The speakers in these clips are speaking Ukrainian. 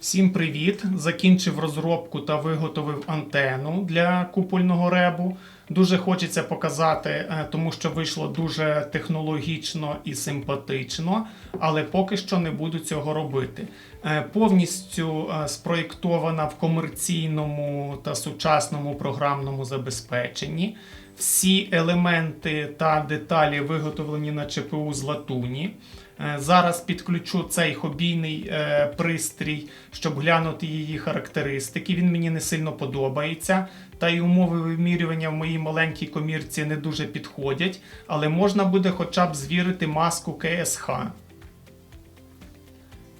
Всім привіт! Закінчив розробку та виготовив антенну для купольного ребу. Дуже хочеться показати, е, тому що вийшло дуже технологічно і симпатично, але поки що не буду цього робити. Е, Повністю е, спроєктована в комерційному та сучасному програмному забезпеченні. Всі елементи та деталі виготовлені на ЧПУ з латуні. Е, Зараз підключу цей хобійний е, пристрій, щоб глянути її характеристики. Він мені не сильно подобається. Та й умови вимірювання в моїй маленькій комірці не дуже підходять, але можна буде хоча б звірити маску КСХ.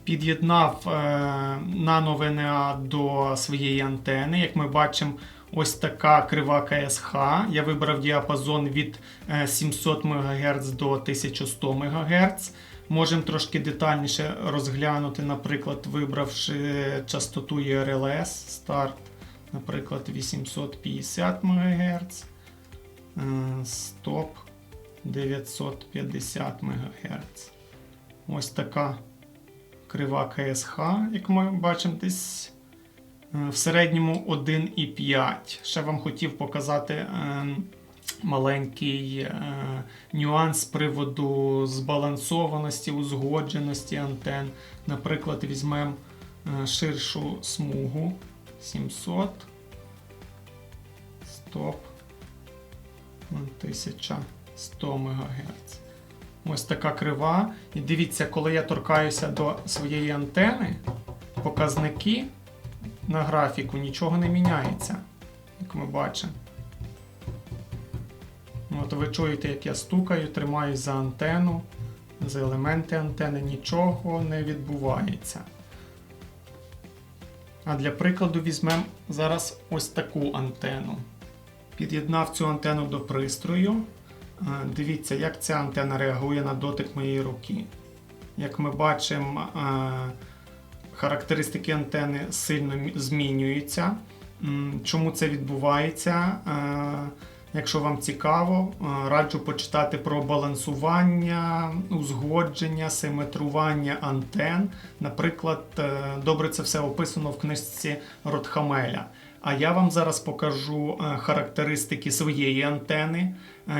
Під'єднав е, нано ВНА до своєї антени. Як ми бачимо, ось така крива КСХ. Я вибрав діапазон від е, 700 МГц до 1100 МГц. Можемо трошки детальніше розглянути, наприклад, вибравши частоту ERLS старт, наприклад, 850 МГц, е, стоп 950 МГц. Ось така крива КСХ, як ми бачимо, десь е, в середньому 1,5. Ще вам хотів показати е, маленький е, нюанс з приводу збалансованості, узгодженості антен. Наприклад, візьмемо е, ширшу смугу 700. Стоп. 1100 МГц. Ось така крива. І дивіться, коли я торкаюся до своєї антени, показники на графіку нічого не міняється, як ми бачимо. От ви чуєте, як я стукаю, тримаюсь за антенну, за елементи антени, нічого не відбувається. А для прикладу візьмемо зараз ось таку антенну. Під'єднав цю антенну до пристрою. Дивіться, як ця антенна реагує на дотик моєї руки. Як ми бачимо, характеристики антени сильно змінюються. Чому це відбувається? Якщо вам цікаво, е, раджу почитати про балансування, узгодження, симетрування антен. Наприклад, е, добре це все описано в книжці Ротхамеля. А я вам зараз покажу е, характеристики своєї антени,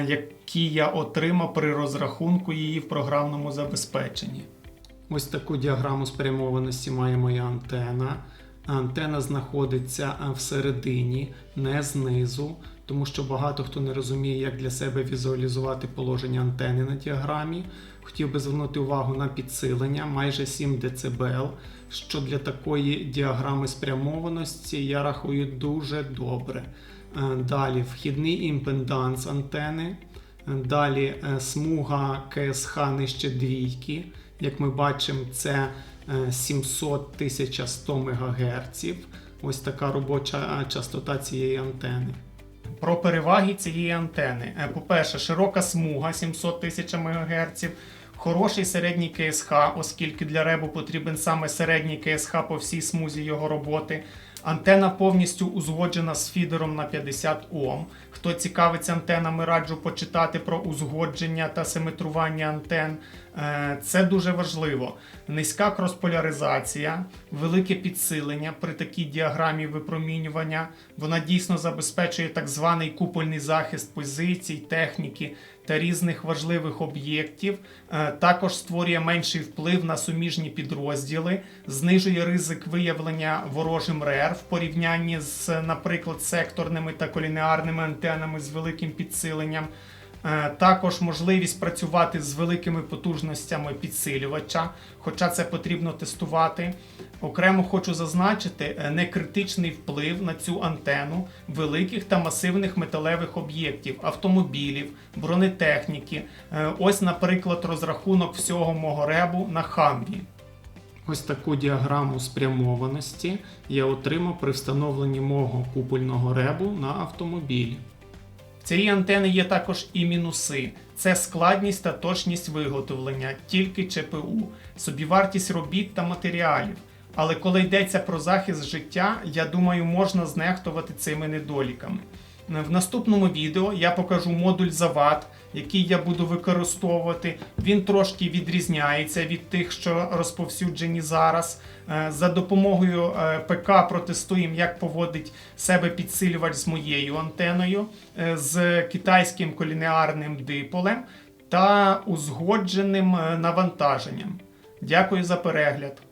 які я отримав при розрахунку її в програмному забезпеченні. Ось таку діаграму спрямованості має моя антена. Антена знаходиться всередині, не знизу, тому що багато хто не розуміє, як для себе візуалізувати положення антени на діаграмі. Хотів би звернути увагу на підсилення майже 7 дБ, що для такої діаграми спрямованості я рахую дуже добре. Е, Далі вхідний імпеданс антени. Е, Далі е, смуга КСХ нижче двійки. Як ми бачимо, це е, 700 1100 МГц. Ось така робоча частота цієї антени. Про переваги цієї антени. Е, По-перше, широка смуга 700 тисяч МГц, хороший середній КСХ, оскільки для ребу потрібен саме середній КСХ по всій смузі його роботи. Антена повністю узгоджена з фідером на 50 Ом. Хто цікавиться антенами, раджу почитати про узгодження та симетрування антен. Е, Це дуже важливо. Низька кросполяризація, велике підсилення при такій діаграмі випромінювання. Вона дійсно забезпечує так званий купольний захист позицій, техніки та різних важливих об'єктів. Е, Також створює менший вплив на суміжні підрозділи, знижує ризик виявлення ворожим РЕР в порівнянні з, наприклад, секторними та колінеарними антенами з великим підсиленням. Е, Також можливість працювати з великими потужностями підсилювача, хоча це потрібно тестувати. Окремо хочу зазначити е, некритичний вплив на цю антенну великих та масивних металевих об'єктів, автомобілів, бронетехніки. Е, Ось, наприклад, розрахунок всього мого ребу на Хамві. Ось таку діаграму спрямованості я отримав при встановленні мого купольного ребу на автомобілі. Цієї антени є також і мінуси: це складність та точність виготовлення, тільки ЧПУ, собівартість робіт та матеріалів. Але коли йдеться про захист життя, я думаю, можна знехтувати цими недоліками. В наступному відео я покажу модуль завад, який я буду використовувати. Він трошки відрізняється від тих, що розповсюджені зараз. Е, За допомогою е, ПК протестуємо, як поводить себе підсилювач з моєю антеною, е, з китайським колінеарним диполем та узгодженим навантаженням. Дякую за перегляд.